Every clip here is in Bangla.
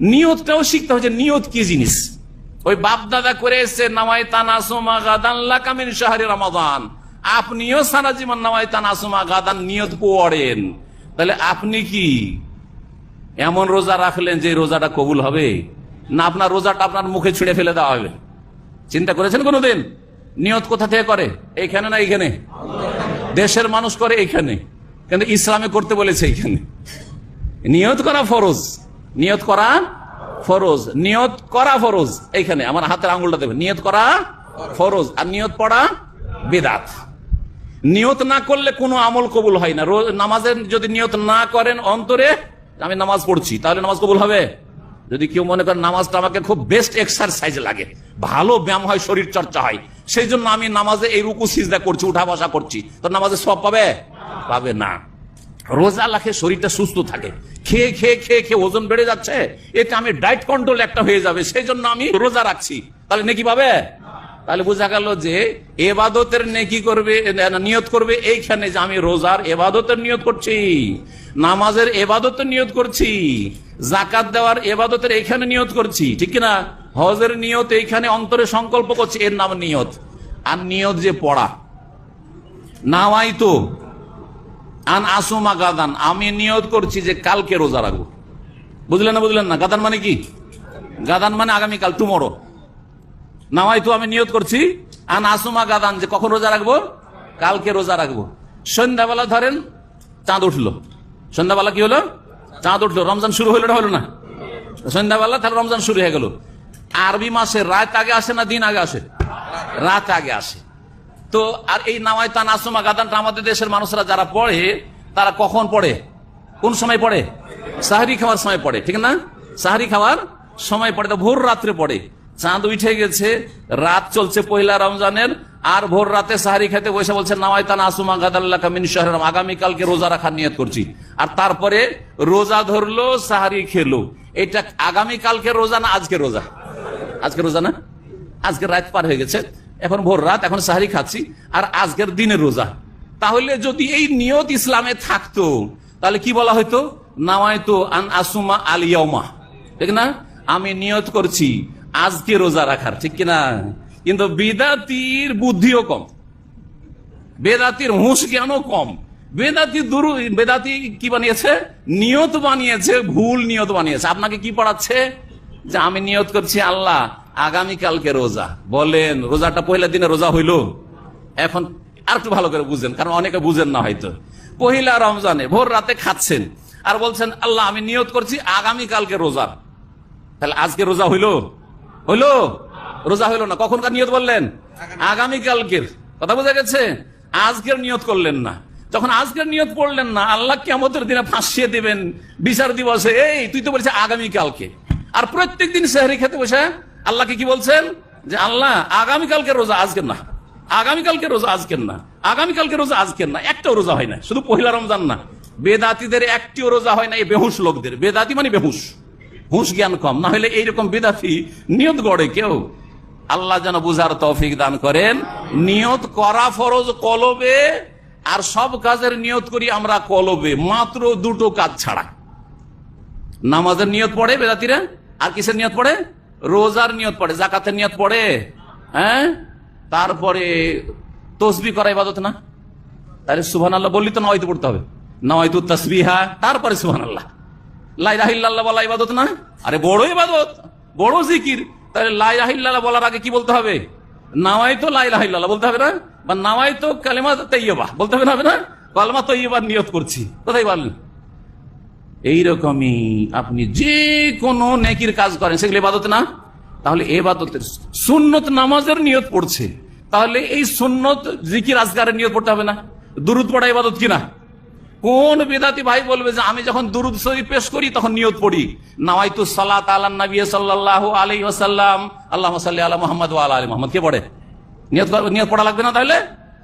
নিয়তটাও শিখতে হবে নিয়ত কি জিনিস? ওই বাপ দাদা করে এসছে নামাই তানাসুমা গাদান লাকামিন শাহরি রমাদান। আপনিও সারা জীবন নামাই তানাসুমা গাদান নিয়ত পড়েন তাহলে আপনি কি এমন রোজা রাখলেন যে রোজাটা কবুল হবে? না আপনার রোজাটা আপনার মুখে ছিঁড়ে ফেলে দেওয়া হবে? চিন্তা করেছেন কোনোদিন? নিয়ত কোথা থেকে করে? এইখানে না এইখানে? দেশের মানুষ করে এইখানে। কিন্তু ইসলামে করতে বলেছে এইখানে? নিয়ত করা ফরজ। নিয়ত করা ফরজ। নিয়ত করা ফরজ। এইখানে আমার হাতের আঙ্গুলটা দেবে নিয়ত করা ফরজ। আর নিয়ত পড়া বেদাত। নিয়ত না করলে কোনো আমল কবুল হয় না। রোজ নামাজের যদি নিয়ত না করেন অন্তরে, আমি নামাজ পড়ছি, তাহলে নামাজ কবুল হবে? যদি কেউ মনে করেন নামাজটা আমাকে খুব বেস্ট এক্সারসাইজ লাগে, ভালো ব্যায়াম হয়, শরীর চর্চা হয়, সেই জন্য আমি নামাজে এই রুকু, সিজদা করছি, উঠা বসা করছি। তো নামাজে সব পাবে? পাবে না। রোজা লাখে শরীরটা সুস্থ থাকে। খেয়ে খেয়ে খেয়ে খেয়ে ওজন বেড়ে যাচ্ছে। এটা আমি ডায়েট কন্ট্রোল একটা হয়ে যাবে সেই জন্য আমি রোজা রাখছি। তাহলে নেকি পাবে? তাহলে বোঝা গেল যে এবাদতের নেকি করবে না, নিয়ত করবে এইখানে যে আমি রোজার এবাদতের নিয়ত করছি নামাজের এবাদতের নিয়ত করছি জাকাত দেওয়ার এবাদতের এইখানে নিয়ত করছি ঠিক কিনা? হজের নিয়ত এইখানে অন্তরে সংকল্প করছি এর নাম নিয়ত। আর নিয়ত যে পড়া নাওয়াই তো আন আসুমা গাদান, আমি নিয়ত করছি যে কালকে রোজা রাখব। বুঝলেন না বুঝলেন না? গাদান মানে কি? গাদান মানে আগামীকাল টুমরো নামাই তো আমি নিয়ত করছি, আন আসুমা গাদান, যে কখন রোজা রাখব? কালকে রোজা রাখব। সন্ধ্যাবেলা ধরেন চাঁদ উঠল। সন্ধ্যাবেলা কি হলো? চাঁদ উঠল। রমজান শুরু না হলো না? সন্ধ্যাবেলা তাহলে রমজান শুরু হয়ে গেল। আরবি মাসে রাত আগে আসে না দিন আগে আসে? রাত আগে আসে। তো আর এই নামায়তান আসুমা গাদানটা আমাদের দেশের মানুষরা যারা পড়ে, তারা কখন পড়ে? কোন সময় পড়ে? সাহারি খাওয়ার সময় পড়ে, ঠিক না? সাহারি খাওয়ার সময় পড়ে, তো ভোর রাত্রে পড়ে। চাঁদ উঠে গেছে, রাত চলছে পহিলা রমজানের, আর ভোর রাতে সাহারি খেতে বসে বলছে, নামায়তান আসুমা শহরাম আগামীকালকে রোজা রাখার নিয়ত করছি। আর তারপরে রোজা ধরলো, সাহারি খেলো। এটা আগামীকালকে রোজা না আজকে রোজা? আজকে রোজা না? আজকে রাত পার হয়ে গেছে। এখন ভোর রাত, এখন সাহারি খাচ্ছি, আর আজকের দিনের রোজা। তাহলে যদি এই নিয়ত ইসলামে থাকতো, তাহলে কি বলা হয়তো নামায়তো আন আসুমা আলিয়মা ঠিক না? আমি নিয়ত করছি, আজকে রোজা রাখার, ঠিক কিনা? কিন্তু বেদাতির বুদ্ধিও কম। বেদাতির হুঁশ জ্ঞানও কম। বেদাতি দুরু, বেদাতি কি বানিয়েছে? নিয়ত বানিয়েছে, ভুল নিয়ত বানিয়েছে। আপনাকে কি পড়াচ্ছে? যে আমি নিয়ত করছি আল্লাহ আগামীকালকে রোজা। বলেন, রোজাটা পহিলা দিনে রোজা হইল? এখন আর একটু ভালো করে বুঝেন, কারণ অনেকে বুঝেন না হয়তো। পহিলা রমজানে ভোর রাতে খাচ্ছেন আর বলছেন, আল্লাহ, আমি নিয়ত করছি আগামীকালকে রোজা। তাহলে আজকে রোজা হইল? হইল? রোজা হইল না। কখনকার নিয়ত বললেন? আগামীকালকের। কথা বোঝা গেছে? আজকের নিয়ত করলেন না। যখন আজকের নিয়ত পড়লেন না, আল্লাহ কেমতের দিনে ফাঁসিয়ে দিবেন। বিচার দিবসে, এই, তুই তো বলছিস আগামীকালকে। আর প্রত্যেক দিন সেহরি খেতে বসে আল্লাহকে কি বলছেন? যে আল্লাহ, আগামীকালকে রোজা আজকের না। আগামীকালকে রোজা আজকের না। আগামীকালকে রোজা আজকের না। একটাও রোজা হয় না। শুধু পহিলা রমজান না। বেদাতিদের একটিও রোজা হয় না, এই বেহুশ লোকদের। বেদাতি মানে বেহুশ। হুঁশ জ্ঞান কম। না হলে এইরকম বেদাতি নিয়ত গড়ে কেউ। আল্লাহ যেন বুঝার তৌফিক দান করেন। নিয়ত করা ফরজ কলবে, আর সব কাজের নিয়ত করি আমরা কলবে। মাত্র দুটো কাজ ছাড়া। নামাজের নিয়ত পড়ে বেদাতিরা? আর কিসের নিয়ত পড়ে? রোজার নিয়ত পড়ে, জাকাতের নিয়ত পড়ে হ্যাঁ? তারপরে তসবি করা ইবাদত না? তাহলে সুহান আল্লাহ বললি তো নয়তো পড়তে হবে। নয়তো তসবিহা, তারপরে সুহান আল্লাহ লাইরাহিল্লাহ বলা ইবাদত না? আরে বড় ইবাদত, বড় জিকির। তাহলে লাইরাহিল্লাহ বলার আগে কি বলতে হবে? নাওয়াই তো লাইরাহিল্লাহ বলতে হবে না? বা নাওয়াই তো কালেমা তৈয়বা বলতে হবে না হবে না? কালেমা তৈয়বার নিয়ত করছি। কোথায় বললেন? এইরকমই আপনি যে কোনো নেকির কাজ করেন, সেগুলো এবাদত না? তাহলে এবাদতের সুন্নত নামাজের নিয়ত পড়ছে। তাহলে এই সুন্নত জিকির আজগারের নিয়ত পড়তে হবে না? দুরুদ পড়া এবাদত কিনা কোন বেদাতি ভাই বলবে যে আমি যখন দুরুদ শরীফ পেশ করি, তখন নিয়ত পড়ি। নাওয়াইতু সালাত আলা নবী সাল্লাল্লাহু আলাইহি ওয়াসাল্লাম। আল্লাহুম্মা সাল্লি আলা মুহাম্মদ ওয়া আলা আলি মুহাম্মদ। কে পড়ে? নিয়ত নিয়ত পড়া লাগবে না তাহলে?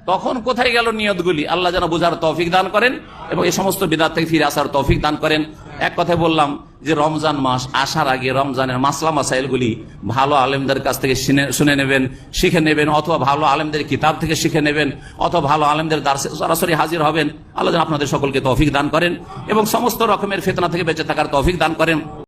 তখন কোথায় গেল নিয়তগুলি? আল্লাহ যেন বোঝার তৌফিক দান করেন এবং এই সমস্ত বিদাত থেকে ফিরে আসার তৌফিক দান করেন। এক কথায় বললাম যে রমজান মাস আসার আগে রমজানের মাসলা মাসাইলগুলি ভালো আলেমদের কাছ থেকে শুনে- শুনে নেবেন, শিখে নেবেন, অথবা ভালো আলেমদের কিতাব থেকে শিখে নেবেন, অথবা ভালো আলেমদের দার্সে সরাসরি হাজির হবেন। আল্লাহ যেন আপনাদের সকলকে তৌফিক দান করেন এবং সমস্ত রকমের ফেতনা থেকে বেঁচে থাকার তৌফিক দান করেন।